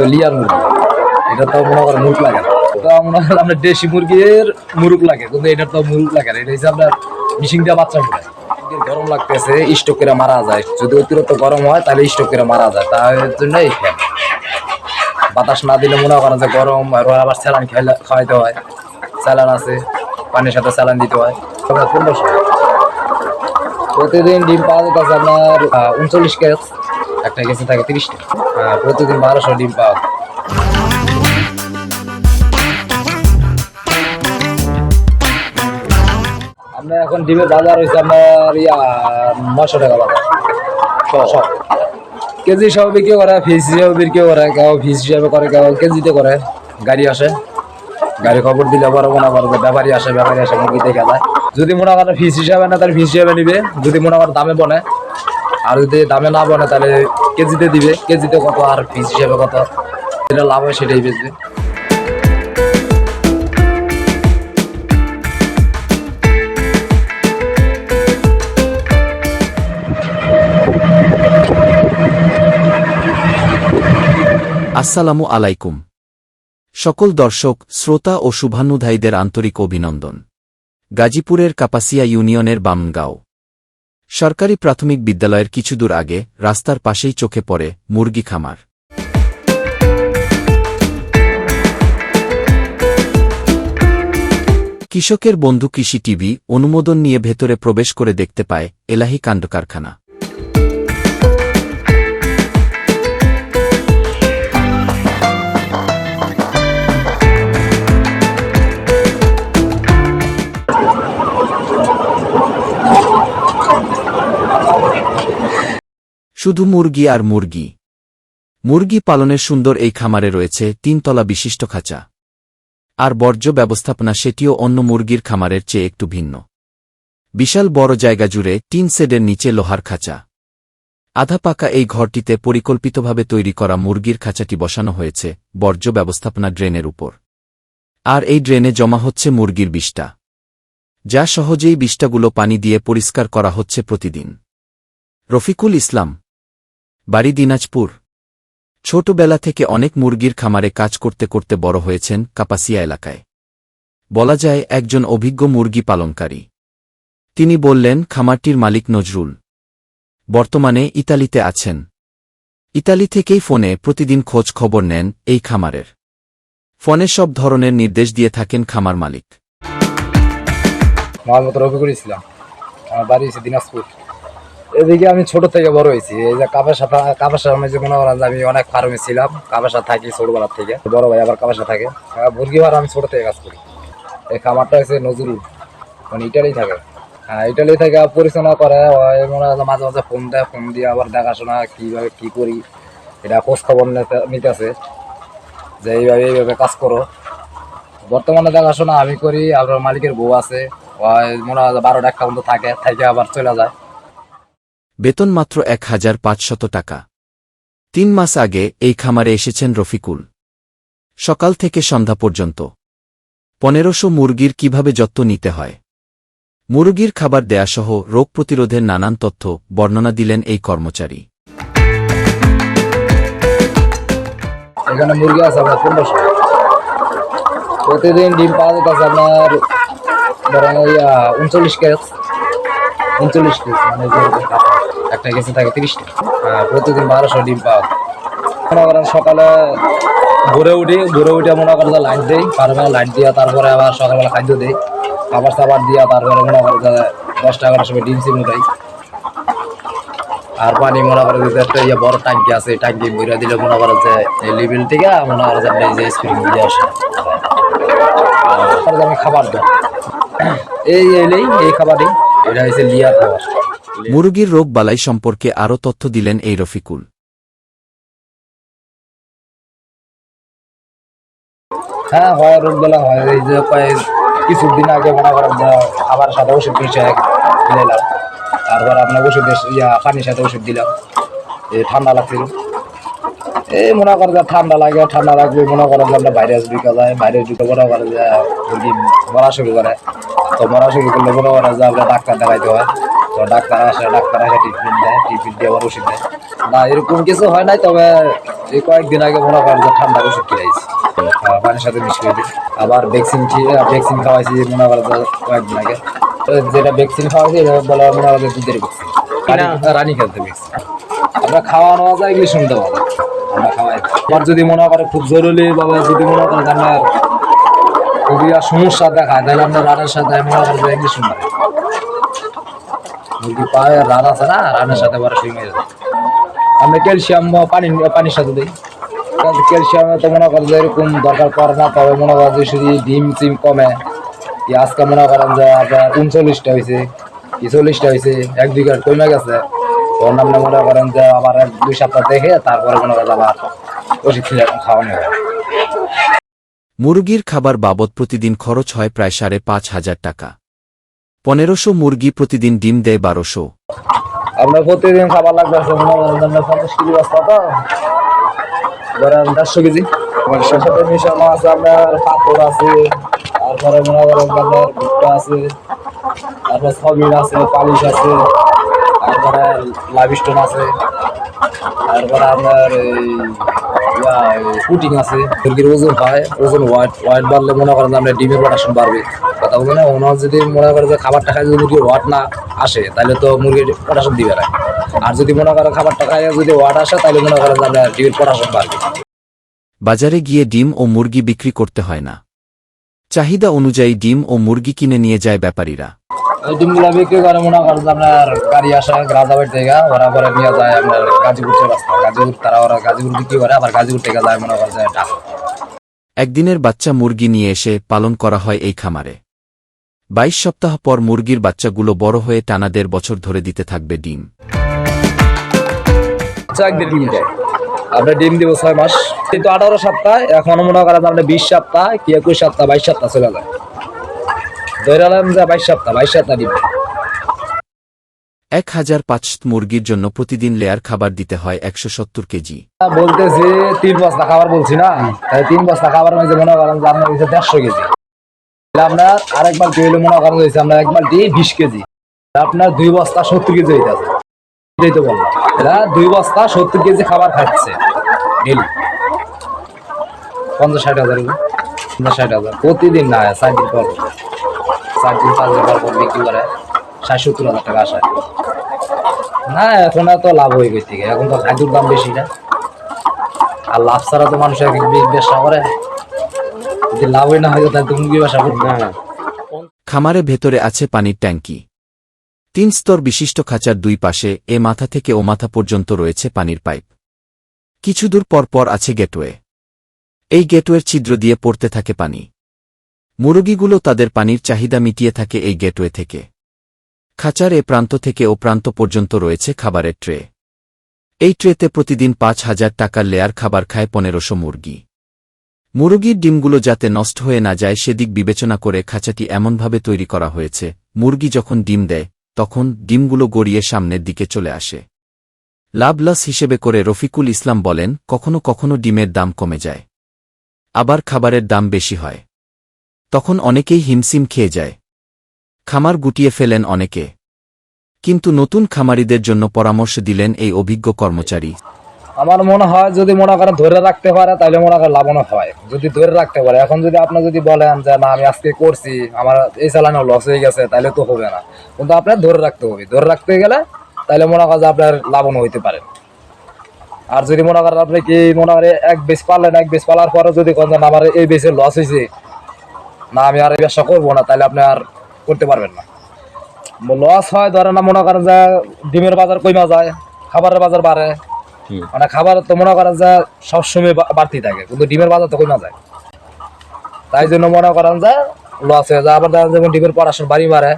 তো লিয়ার মুরগি। এটা তো মনে করেন মুরগ লাগে না। মনে করেন আপনার দেশি মুরগির মুরগ লাগে, কিন্তু এটার তো মুরগ লাগে না। এটা হচ্ছে আপনার মিশিং দেওয়া বাচ্চা ফুটায় গরম লাগতেছে স্টোক করে মারা যায়। যদি অতিরিক্ত গরম হয়, তাহলে স্টোক করে মারা যায়। তার জন্য বাতাস না দিলে মনে করেন যে গরম আর আবার স্যালান খাইলে খাওয়াইতে হয়। স্যালান আছে, পানির সাথে স্যালান দিতে হয়। প্রতিদিন ডিম পাওয়া যেতেছে আপনার উনচল্লিশ কেস একটা কেসে থাকে তিরিশটা আহ, প্রতিদিন বারোশো ডিম পাওয়া আমরা এখন ডিমের বাজার হয়েছে আপনার ইয়া নশো টাকা বাজার। কেজি হিসাবে বিক্রি করে ফিস হিসাবে বিক্রি করে কেউ ফিস হিসাবে করে কেউ কেজিতে করে গাড়ি আসে। গাড়ি খবর দিলে বড় মনে করে ব্যাপারী আসে ব্যাপারী আসে মুরগি দেখে যায়। যদি মনে করে ফিস হিসাবে না তাহলে ফিস হিসাবে নিবে যদি মনে করে দামে বনে। আর যদি দামে না বনে তাহলে কেজিতে দিবে, কেজিতে কত আর ফিস হিসাবে কত? যেটা লাভ হয় সেটাই বেচবে। আসসালামু আলাইকুম। সকল দর্শক, শ্রোতা ও শুভানুধায়ীদের আন্তরিক অভিনন্দন। গাজীপুরের কাপাসিয়া ইউনিয়নের বামগাঁও। সরকারি প্রাথমিক বিদ্যালয়ের কিছু দূর আগে রাস্তার পাশেই চোখে পড়ে মুরগি খামার। কৃষকের বন্ধু কৃষি টিভি অনুমোদন নিয়ে ভেতরে প্রবেশ করে দেখতে পায় এলাহি কাণ্ড শুধু মুরগি আর মুরগি। মুরগি পালনের সুন্দর এই খামারে রয়েছে তিনতলা বিশিষ্ট খাঁচা। আর বর্জ্য ব্যবস্থাপনা সেটিও অন্য মুরগির খামারের চেয়ে একটু ভিন্ন। বিশাল বড় জায়গা জুড়ে টিন সেডের নিচে লোহার খাঁচা। আধা পাকা এই ঘরটিতে পরিকল্পিতভাবে তৈরি করা মুরগির খাঁচাটি বসানো হয়েছে বর্জ্য ব্যবস্থাপনা ড্রেনের উপর। আর এই ড্রেনে জমা হচ্ছে মুরগির বিষ্টা যা সহজেই বিষটাগুলো পানি দিয়ে পরিষ্কার করা হচ্ছে প্রতিদিন। রফিকুল ইসলাম বাড়ি দিনাজপুর। ছোটবেলা থেকে অনেক মুরগির খামারে কাজ করতে করতে বড় হয়েছেন কাপাসিয়া এলাকায়। বলা যায়, একজন অভিজ্ঞ মুরগি পালনকারী। তিনি বললেন, খামারটির মালিক নজরুল। বর্তমানে ইতালিতে আছেন। ইতালি থেকেই ফোনে প্রতিদিন খোঁজ খবর নেন এই খামারের। ফোনে সব ধরনের নির্দেশ দিয়ে থাকেন খামার মালিক। মোহাম্মদ রফিকুল ইসলাম আমার বাড়ি দিনাজপুর। এদিকে আমি ছোট থেকে বড় হয়েছি। এই যে কাপাসা কাপাসা আমি যে মনে করেন যে আমি অনেক ফার্মে ছিলাম কাপাসা থাকি ছোটবেলার থেকে। বড় ভাই আবার কাপাসা থাকে। মুরগি ভাড়া আমি ছোট থেকে কাজ করি। এই খামারটা হচ্ছে নজরুল মানে ইটালি থাকে। হ্যাঁ ইটালি থেকে পরিচালনা করে মাঝে মাঝে ফোন দেয় ফোন দিয়ে আবার দেখাশোনা কীভাবে কী করি, এটা খোঁজ খবর নিতে- নিতেছে। যে এইভাবে এইভাবে কাজ করো। বর্তমানে দেখাশোনা আমি করি আপনার মালিকের বউ আছে। মনে হয় বারোটা একটা মতো থাকে, থেকে আবার চলে যায়। বেতন মাত্র এক হাজার পাঁচশত টাকা। তিন মাস আগে এই খামারে এসেছেন রফিকুল। সকাল থেকে সন্ধ্যা পর্যন্ত। পনেরোশো মুরগির কীভাবে যত্ন নিতে হয়? মুরগির খাবার দেয়াসহ রোগ প্রতিরোধের নানান তথ্য বর্ণনা দিলেন এই কর্মচারী। এখানে মুরগি আছে আপনার প্রতিদিন ডিম পাওয়া যেতেছে আপনার ধরেন উনচল্লিশ কেস উনচল্লিশ কেস মানে একটা কেসে থাকে তিরিশটা। প্রতিদিন বারোশো ডিম পাওয়া মনে করেন সকালে ভোরে উঠি, ভোরে উঠে মনে করেন লাইট দিই ফার্মে লাইট দিয়া তারপরে আবার সকালবেলা খাদ্য দিই, খাবার সাবার দিয়া তারপরে মনে করেন দশটা, এগারোটার সময় ডিম সিম উঠাই আর পানি মনে করে যে একটা ইয়ে বড় ট্যাঙ্কি আছে ট্যাঙ্কি বইরা দিলে মনে করে যে এই লেভেল থেকে মনে করে যে এই যে স্প্রিং দিয়ে আসে। তারপরে আমি খাবার দেয় এই এলেই এই খাবারই। এটা মুরগির রোগ বালাই সম্পর্কে আরও তথ্য দিলেন এই রফিকুল। হ্যাঁ হয় রোগবেলা হয়। এই যে কয়েক কিছুদিন আগে মনে করেন খাবার সাথে ওষুধ দিয়েছে তারপর আপনার ওষুধ ইয়া পানির সাথে ওষুধ দিলাম। এই ঠান্ডা লাগছিল। এই মনে করেন যে ঠান্ডা লাগে ঠান্ডা লাগবে মনে করেন যে আমরা ভাইরাস ঢুকে যায় ভাইরাস ঢুকে মনে করেন যে মুরগি মরা শুরু করে। তো মরা শুরু করলে মনে করেন যে আমরা ডাক্তার দেখাইতে হয়। তো ডাক্তার আসে ডাক্তার আসে ট্রিটমেন্ট দেয় ট্রিটমেন্ট দিয়ে আবার ওষুধ দেয়। না এরকম কিছু হয় নাই তবে এই কয়েকদিন আগে মনে করেন যে ঠান্ডার ওষুধ খেয়েছি পানির সাথে মিশ করে দিই। আবার ভ্যাকসিন ভ্যাকসিন খাওয়াইছি মনে করেন যে কয়েকদিন আগে। যেটা ভ্যাকসিন খাওয়াইছি এটা বলা হয় মনে করেন যে দুধের ভ্যাকসিন রানী খেলতে ভ্যাকসিন আমরা খাওয়ানো যায় এগুলি শুনতে পাবো। আমরা খাওয়াই। আবার যদি মনে করে খুব জরুরি ভাবে যদি মনে করেন যে আপনার খুবই আর সমস্যা দেখায় তাহলে আপনার রানের সাথে মনে করেন যে ইংলিশ শুনতে মুরগি পায়ে, রান আছে না, রানের সাথে শুয়ে মেরে যায়। আমরা ক্যালসিয়াম পানি, পানির সাথে দিই। ক্যালসিয়াম তো মনে করেন যে এরকম দরকার পড়ে না, তবে মনে করেন যে শুধু ডিম চিম কমে আজকে মনে করেন যে আপনার উনচল্লিশটা হয়েছে কি চল্লিশটা হয়েছে এক দুই কাঠ কমে গেছে। তখন আপনি মনে করেন যে আবার এক দুই সপ্তাহ দেখে তারপরে মনে করেন আবার ওষুধ খাওয়ানো হয়। মুরগির খাবার বাবদ প্রতিদিন খরচ হয় প্রায় সাড়ে পাঁচ হাজার টাকা। পনেরোশো মুরগি প্রতিদিন ডিম দেয় বারোশো। আমরা প্রতিদিন খাবার লাগবে আপনার কেজি মিশানো আছে আপনার আছে, তারপরে আপনার ভুট্টা আছে, তারপরে আছে, পালিশ আছে, তারপরে আছে, তারপরে আপনার পুটিং আছে, মুরগির ওজন হয়, ওজন বাড়লে মনে করেন ডিমের প্রোডাকশন বাড়বে। কথা ওনার যদি মনে করে যে খাবারটা খায় যদি মুরগির না আসে, তাহলে তো মুরগির প্রোডাকশন দিবে না। আর যদি মনে করেন খাবারটা খায়, যদি আসে, তাহলে মনে করেন যে ডিমের প্রোডাকশন বাড়বে। বাজারে গিয়ে ডিম ও মুরগি বিক্রি করতে হয় না। চাহিদা অনুযায়ী ডিম ও মুরগি কিনে নিয়ে যায় ব্যাপারীরা। ডিমগুলো বিক্রি করে মনে করেন আপনার গাড়ি আসে রাজাবাড়ি থেকে ওরা পরে নিয়ে যায় আপনার রাস্তা। গাজীপুর তারা ওরা গাজীপুর বিক্রি করে আবার গাজীপুর থেকে যায় মনে করেন যে ঢাকা একদিনের বাচ্চা মুরগি নিয়ে এসে পালন করা হয় এই খামারে। বাইশ সপ্তাহ পর মুরগির বাচ্চাগুলো বড় হয়ে টানা দেড় বছর ধরে দিতে থাকবে ডিম। আচ্ছা একদিন ডিম দিব ছয় মাস। কিন্তু আঠারো সপ্তাহ এখন মনে করেন আপনার বিশ সপ্তাহ কি একুশ সপ্তাহ বাইশ সপ্তাহ চলে যায়। ধরে আলাম বাইশ সপ্তাহ বাইশ সপ্তাহ ডিম এক হাজার পাঁচ মুরগির জন্য প্রতিদিন লেয়ার খাবার দিতে হয় একশো সত্তর কেজি। বলতেছি তিন বস্তা খাবার বলছি না? তাই তিন বস্তা খাবার মধ্যে মনে করেন যে আপনার হচ্ছে দেড়শো কেজি। আপনার আরেকবার হইলে মনে করেন হয়েছে আমরা একবার দিয়ে বিশ কেজি। আপনার দুই বস্তা সত্তর কেজি হইতেছে। এটাই তো বললাম। এরা দুই বস্তা সত্তর কেজি খাবার খাচ্ছে ডেলি পঞ্চাশ ষাট হাজার পঞ্চাশ ষাট হাজার। প্রতিদিন না চার দিন পর। চার দিন পাঁচ দিন পর বিক্রি করে ষাট সত্তর হাজার টাকা আসে না এখন এত লাভ হয়ে গেছে এখন তো খাদ্যর দাম বেশি না। আর লাভ ছাড়া তো মানুষ ব্যবসা করে। যদি লাভই না হয় তাহলে তো মুরগি ব্যবসা করবে? না। খামারে ভেতরে আছে পানির ট্যাঙ্কি। তিন স্তর বিশিষ্ট খাঁচার দুই পাশে এ মাথা থেকে ও মাথা পর্যন্ত রয়েছে পানির পাইপ। কিছু দূর পর পর আছে গেটওয়ে। এই গেটওয়ের ছিদ্র দিয়ে পড়তে থাকে পানি। মুরগিগুলো তাদের পানির চাহিদা মিটিয়ে থাকে এই গেটওয়ে থেকে। খাঁচার এ প্রান্ত থেকে ও প্রান্ত পর্যন্ত রয়েছে খাবারের ট্রে। এই ট্রেতে প্রতিদিন পাঁচ হাজার টাকার লেয়ার খাবার খায় পনেরোশো মুরগি। মুরগির ডিমগুলো যাতে নষ্ট হয়ে না যায় সেদিক বিবেচনা করে খাঁচাটি এমনভাবে তৈরি করা হয়েছে, মুরগি যখন ডিম দেয়, তখন ডিমগুলো গড়িয়ে সামনের দিকে চলে আসে। লাভ লস হিসেবে করে রফিকুল ইসলাম বলেন, কখনো কখনো ডিমের দাম কমে যায়। আবার খাবারের দাম বেশি হয়। তখন অনেকেই হিমসিম খেয়ে যায়। খামার গুটিয়ে ফেলেন অনেকে। কিন্তু নতুন খামারিদের জন্য পরামর্শ দিলেন এই অভিজ্ঞ কর্মচারী। আমার মনে হয় যদি মনে করেন ধরে রাখতে পারে, তাহলে মনে করেন লাভবান হয়। যদি ধরে রাখতে পারে, এখন যদি আপনি যদি বলেন যে, না, আমি আজকে করছি, আমার এই চালানো লস হয়ে গেছে তাহলে তো হবে না। কিন্তু আপনার ধরে রাখতে হবে। ধরে রাখতে গেলে তাহলে মনে করেন যে আপনার লাভবান হইতে পারে। আর যদি মনে করেন আপনি কি মনে করেন এক বেশ পারলেন এক বেশ পালার পরে যদি কোন আমার এই বেশে লস হয়েছে না আমি আর এই ব্যবসা করব না তাহলে আপনি আর করতে পারবেন না। লস হয় ধরেন না মনে করেন যে ডিমের বাজার কমা যায় খাবারের বাজার বাড়ে। মানে খাবার তো মনে করেন যে সবসময় বাড়তি থাকে কিন্তু ডিমের বাজার তো কমা যায়। তাই জন্য মনে করেন যে লস হয়ে যায়। আবার দেখেন যেমন ডিমের পড়াশোনা বাড়ি মারে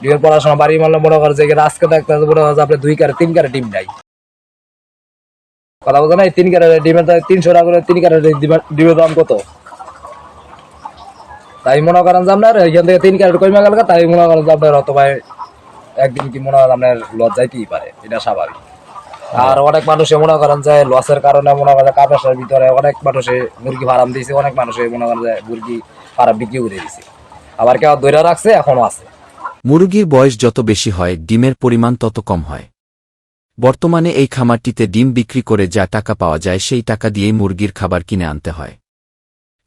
ডিমের পড়াশোনা বাড়ি মারলে মনে করেন যে আজকে দেখতে মনে করেন যে আপনি দুই কারে তিন কারে ডিম নাই। কথা বলতে না? এই তিন কারে ডিমের তিনশো টাকা করে তিন কারে ডিমের দাম কত? তাই মনে করেন যে আপনার এখান থেকে তিন ক্যারেট কমে গেল তাই মনে করেন যে আপনার অত ভাই একদিন কি মনে করেন আপনার লস যাইতেই পারে, এটা স্বাভাবিক। আর অনেক মানুষে মনে করেন যে লসের কারণে মনে করেন কাপাসের ভিতরে অনেক মানুষে মুরগি ফার্ম দিয়েছে, অনেক মানুষে মনে করেন যে মুরগি ফার্ম বিক্রি করে দিয়েছে। আবার কেউ ধরে রাখছে, এখনও আছে। মুরগির বয়স যত বেশি হয়, ডিমের পরিমাণ তত কম হয়। বর্তমানে এই খামারটিতে ডিম বিক্রি করে যা টাকা পাওয়া যায়, সেই টাকা দিয়েই মুরগির খাবার কিনে আনতে হয়।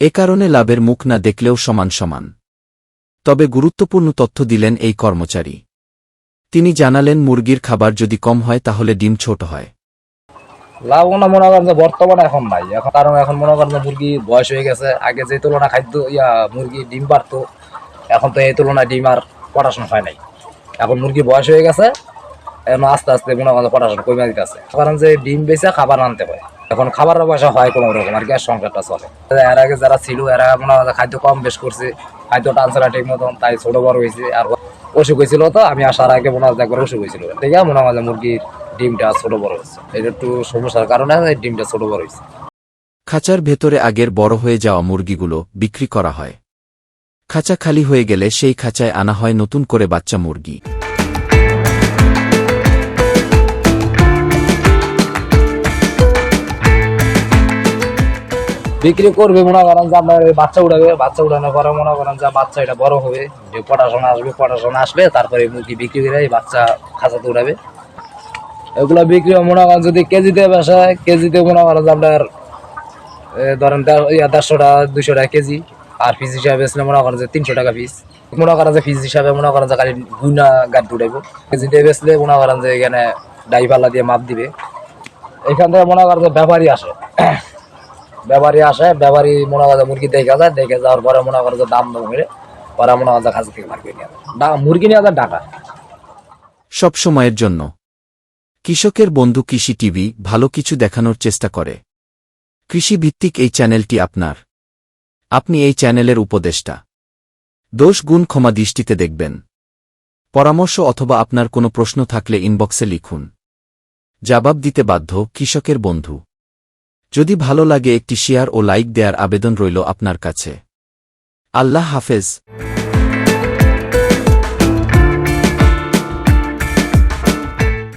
এ কারণে লাভের মুখ না দেখলেও সমান সমান। তবে গুরুত্বপূর্ণ তথ্য দিলেন এই কর্মচারী। তিনি জানালেন, মুরগির খাবার যদি কম হয় তাহলে ডিম ছোট হয়। লাভবান মনে করেন যে বর্তমানে এখন নাই। এখন কারণ এখন মনে করেন যে মুরগি বয়স হয়ে গেছে। আগে যে তুলনায় খাদ্য, ইয়া, মুরগি ডিম পারতো এখন তো এই তুলনায় ডিম আর পড়াশোনা হয় নাই। এখন মুরগি বয়স হয়ে গেছে, এখন আস্তে আস্তে মনে করেন পড়াশোনা কমে দিতেছে কারণ যে ডিম বেচে খাবার আনতে হয়। এখন খাবারের পয়সা হয় কোনো রকম, আর আর সংসারটা চলে। এর আগে যারা ছিল, এরা মনে হয় খাদ্য কম বেশ করছে, খাদ্য টানছে ঠিক মতন, তাই ছোট বড় হয়েছে, আর অসুখ হয়েছিল তো, আমি আসার আগে মনে হয় একবার অসুখ হয়েছিল। ঠিক আছে মনে হয় মুরগির ডিমটা ছোট বড় হয়েছে। এটা একটু সমস্যার কারণে ডিমটা ছোট বড় হয়েছে। খাঁচার ভেতরে আগের বড় হয়ে যাওয়া মুরগিগুলো বিক্রি করা হয়। খাঁচা খালি হয়ে গেলে সেই খাঁচায় আনা হয় নতুন করে বাচ্চা মুরগি। বিক্রি করবে, মনে করেন যে আপনার বাচ্চা উঠাবে বাচ্চা উঠানোর পরে মনে করেন যে বাচ্চা এটা বড় হবে। যে পড়াশোনা আসবে পড়াশোনা আসবে, তারপরে মুরগি বিক্রি করে এই বাচ্চা খাঁচাতে উঠাবে এগুলো বিক্রি মনে করেন যদি কেজিতে বেসায়, কেজিতে মনে করেন যে আপনার ধরেন দেড়- দেড়শো টাকা দুশো টাকা কেজি। আর পিস হিসাবে বেচলে মনে করেন যে তিনশো টাকা পিস। মনে করেন যে পিস হিসাবে মনে করেন যে খালি গুনা গাড়ি উঠাইবো কেজিতে বেচলে মনে করেন যে এখানে ডাইপাল্লা দিয়ে মাপ দিবে। এখান থেকে মনে করেন যে ব্যাপারই আসে। ব্যাপারী আসে, ব্যাপারী মনে করে মুরগি দেখে যায়, দেখে যাওয়ার পরে মনে করে যে দাম দাম করে ওরা মনে করে যে থেকে মার্কেট নিয়ে মুরগি নিয়ে যায় ডাটা। সব সময়ের জন্য। কৃষকের বন্ধু কৃষি টিভি ভালো কিছু দেখানোর চেষ্টা করে। কৃষিভিত্তিক এই চ্যানেলটি আপনার। আপনি এই চ্যানেলের উপদেষ্টা। দোষ গুণ ক্ষমা দৃষ্টিতে দেখবেন। পরামর্শ অথবা আপনার কোনো প্রশ্ন থাকলে ইনবক্সে লিখুন। জবাব দিতে বাধ্য কৃষকের বন্ধু। যদি ভালো লাগে একটি শেয়ার ও লাইক দেয়ার আবেদন রইল আপনার কাছে। আল্লাহ হাফেজ।